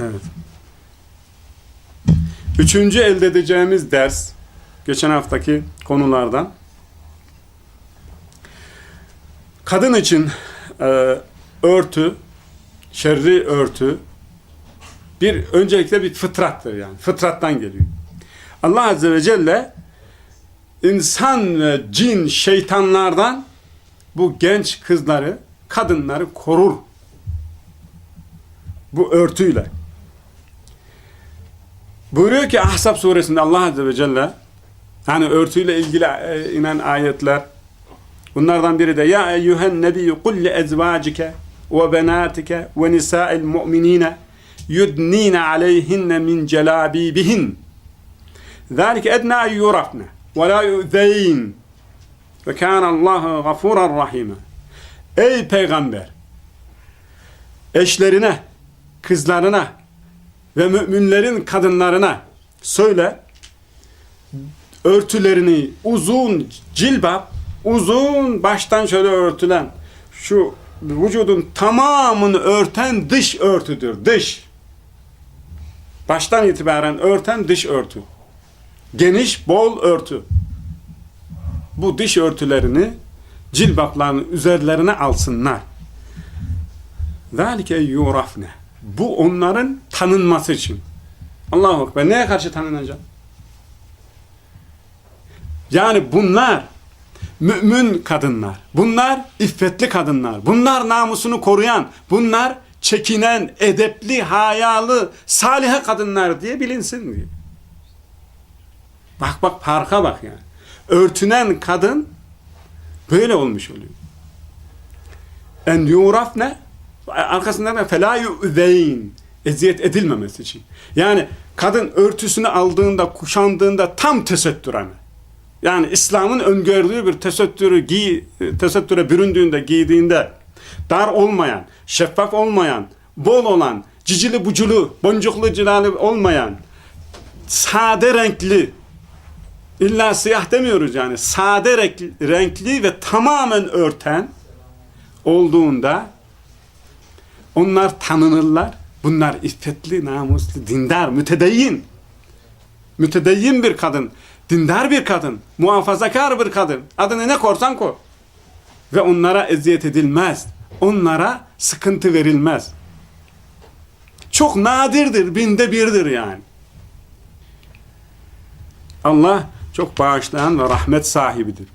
Evet. Üçüncü elde edeceğimiz ders, geçen haftaki konulardan. Kadın için e, örtü, şerri örtü, bir öncelikle bir fıtrattır yani. Fıtrattan geliyor. Allah Azze ve Celle insan ve cin şeytanlardan bu genç kızları, kadınları korur. Bu örtüyle. Buyuruyor ki Ahzab suresinde Allah Azze ve Celle hani örtüyle ilgili e, inen ayetler bunlardan biri de ya eyyühen nebiyyü kul li ezvacike ve benatike ve nisa'il mu'minine yudnine aleyhinne min celabibihin ذلك أدنى أن يعرفن ولا يؤذين وكان الله غفورا رحيما Ey peygamber eşlerine kızlarına ve müminlerin kadınlarına söyle örtülerini uzun cilbap uzun baştan şöyle örtülen şu vücudun tamamını örten dış örtüdür dış baştan itibaren örten dış örtü geniş bol örtü bu dış örtülerini cilbaplarının üzerlerine alsınlar ذَٰلِكَ يُعْرَفْنَ Bu onların tanınması için. Allahu Ekber. Neye karşı tanınacak? Yani bunlar mümin kadınlar. Bunlar iffetli kadınlar. Bunlar namusunu koruyan. Bunlar çekinen, edepli, hayalı, salihe kadınlar diye bilinsin diye. Bak bak farka bak yani. Örtünen kadın böyle olmuş oluyor. En yurafne arkasından da felâ yu'zeyn eziyet edilmemesi için. Yani kadın örtüsünü aldığında, kuşandığında tam tesettüren. Yani İslam'ın öngördüğü bir tesettürü giy, tesettüre büründüğünde, giydiğinde dar olmayan, şeffaf olmayan, bol olan, cicili buculu, boncuklu cilalı olmayan, sade renkli, illa siyah demiyoruz yani, sade renkli ve tamamen örten olduğunda onlar tanınırlar. Bunlar iffetli, namuslu, dindar, mütedeyyin. Mütedeyyin bir kadın, dindar bir kadın, muhafazakar bir kadın. Adını ne korsan koy. Ve onlara eziyet edilmez. Onlara sıkıntı verilmez. Çok nadirdir, binde birdir yani. Allah çok bağışlayan ve rahmet sahibidir.